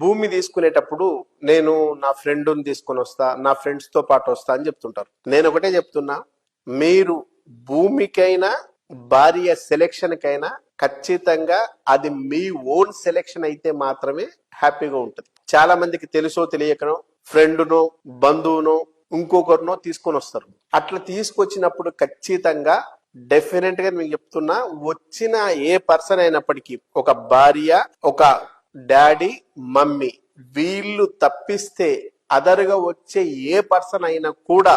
భూమి తీసుకునేటప్పుడు నేను నా ఫ్రెండ్ని తీసుకొని వస్తా నా ఫ్రెండ్స్తో పాటు వస్తా అని చెప్తుంటారు. నేను ఒకటే చెప్తున్నా మీరు భూమికైనా భార్య సెలెక్షన్ కైనా ఖచ్చితంగా అది మీ ఓన్ సెలెక్షన్ అయితే మాత్రమే హ్యాపీగా ఉంటుంది. చాలా మందికి తెలుసో తెలియకనో ఫ్రెండ్నో బంధువునో ఇంకొకరినో తీసుకొని వస్తారు. అట్లా తీసుకొచ్చినప్పుడు ఖచ్చితంగా డెఫినెట్గా మీకు చెప్తున్నా వచ్చిన ఏ పర్సన్ అయినప్పటికీ ఒక భార్య ఒక డాడీ మమ్మీ వీళ్ళు తప్పిస్తే అదర్గా వచ్చే ఏ పర్సన్ అయినా కూడా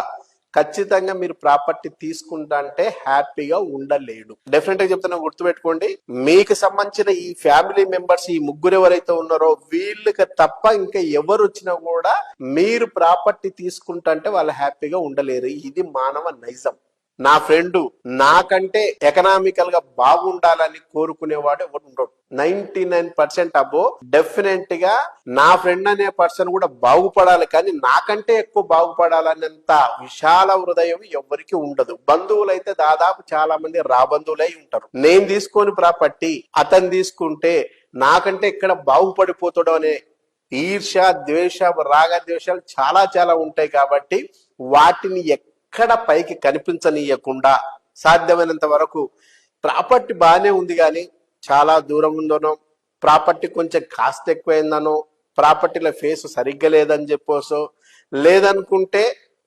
ఖచ్చితంగా మీరు ప్రాపర్టీ తీసుకుంటా అంటే హ్యాపీగా ఉండలేడు. డెఫినెట్గా చెప్తున్నా గుర్తుపెట్టుకోండి మీకు సంబంధించిన ఈ ఫ్యామిలీ మెంబర్స్ ఈ ముగ్గురు ఎవరైతే ఉన్నారో వీళ్ళకి తప్ప ఇంకా ఎవరు వచ్చినా కూడా మీరు ప్రాపర్టీ తీసుకుంటా అంటే వాళ్ళు హ్యాపీగా ఉండలేరు. ఇది మానవ నైజం. నా ఫ్రెండ్ నాకంటే ఎకనామికల్గా బాగుండాలని కోరుకునేవాడు ఎవరు ఉండడు. నైన్టీ నైన్ పర్సెంట్ అబో డెఫినెట్గా నా ఫ్రెండ్ అనే పర్సన్ కూడా బాగుపడాలి కానీ నాకంటే ఎక్కువ బాగుపడాలనేంత విశాల హృదయం ఎవరికి ఉండదు. బంధువులైతే దాదాపు చాలా మంది రాబంధువులై ఉంటారు. నేను తీసుకొని ప్రాపర్టీ అతను తీసుకుంటే నాకంటే ఇక్కడ బాగుపడిపోతాడు అనే ఈర్ష ద్వేష రాగ ద్వేషాలు చాలా చాలా ఉంటాయి కాబట్టి వాటిని ఎక్కడ పైకి కనిపించనీయకుండా సాధ్యమైనంత వరకు ప్రాపర్టీ బాగానే ఉంది కానీ చాలా దూరం ఉందనో ప్రాపర్టీ కొంచెం కాస్ట్ ఎక్కువైందనో ప్రాపర్టీల ఫేస్ సరిగ్గా లేదని చెప్పోసో లేదనుకుంటే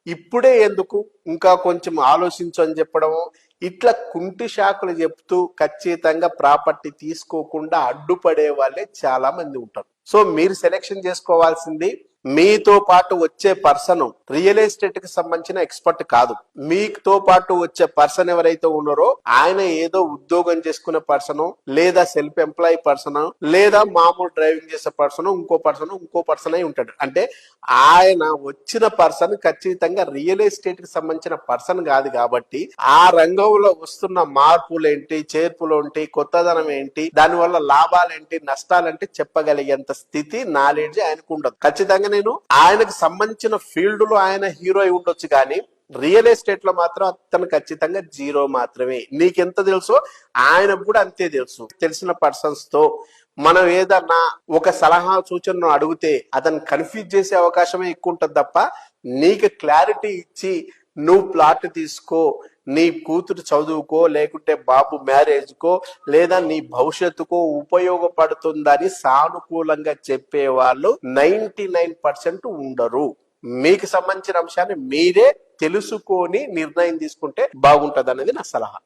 ఇప్పుడే ఎందుకు ఇంకా కొంచెం ఆలోచించు అని చెప్పడము ఇట్లా కుంటి షాకులు చెప్తూ ఖచ్చితంగా ప్రాపర్టీ తీసుకోకుండా అడ్డుపడే వాళ్ళే చాలా మంది ఉంటారు. సో మీరు సెలెక్షన్ చేసుకోవాల్సింది మీతో పాటు వచ్చే పర్సన్ రియల్ ఎస్టేట్కి సంబంధించిన ఎక్స్పర్ట్ కాదు. మీతో పాటు వచ్చే పర్సన్ ఎవరైతే ఉన్నారో ఆయన ఏదో ఉద్యోగం చేసుకునే పర్సన్ లేదా సెల్ఫ్ ఎంప్లాయ్ పర్సన్ లేదా మామూలు డ్రైవింగ్ చేసే పర్సన్ ఇంకో పర్సన్ ఇంకో పర్సన్ అయి ఉంటాడు. అంటే ఆయన వచ్చిన పర్సన్ ఖచ్చితంగా రియల్ ఎస్టేట్కి సంబంధించిన పర్సన్ కాదు కాబట్టి ఆ రంగంలో వస్తున్న మార్పులు ఏంటి చేర్పులు ఏంటి కొత్తదనం ఏంటి దానివల్ల లాభాలు ఏంటి చెప్పగలిగేంత స్థితి నాలెడ్జ్ ఆయనకు ఉండదు. ఖచ్చితంగా నేను ఆయనకు సంబంధించిన ఫీల్డ్లో ఆయన హీరో అయి ఉండొచ్చు కానీ రియల్ ఎస్టేట్లో మాత్రం అతను ఖచ్చితంగా జీరో మాత్రమే. నీకెంత తెలుసో ఆయనకు కూడా అంతే తెలుసు. తెలిసిన పర్సన్స్తో మనం ఏదన్నా ఒక సలహా సూచనను అడిగితే అతను కన్ఫ్యూజ్ చేసే అవకాశమే ఎక్కువ ఉంటుంది తప్ప నీకు క్లారిటీ ఇచ్చి నువ్వు ప్లాట్ తీసుకో. నీ కూతురు చదువుకో లేకుంటే బాబు మ్యారేజ్కో లేదా నీ భవిష్యత్తుకో ఉపయోగపడుతుందని సానుకూలంగా చెప్పే వాళ్ళు నైన్టీ నైన్ పర్సెంట్ ఉండరు. మీకు సంబంధించిన అంశాన్ని మీరే తెలుసుకొని నిర్ణయం తీసుకుంటే బాగుంటది అనేది నా సలహా.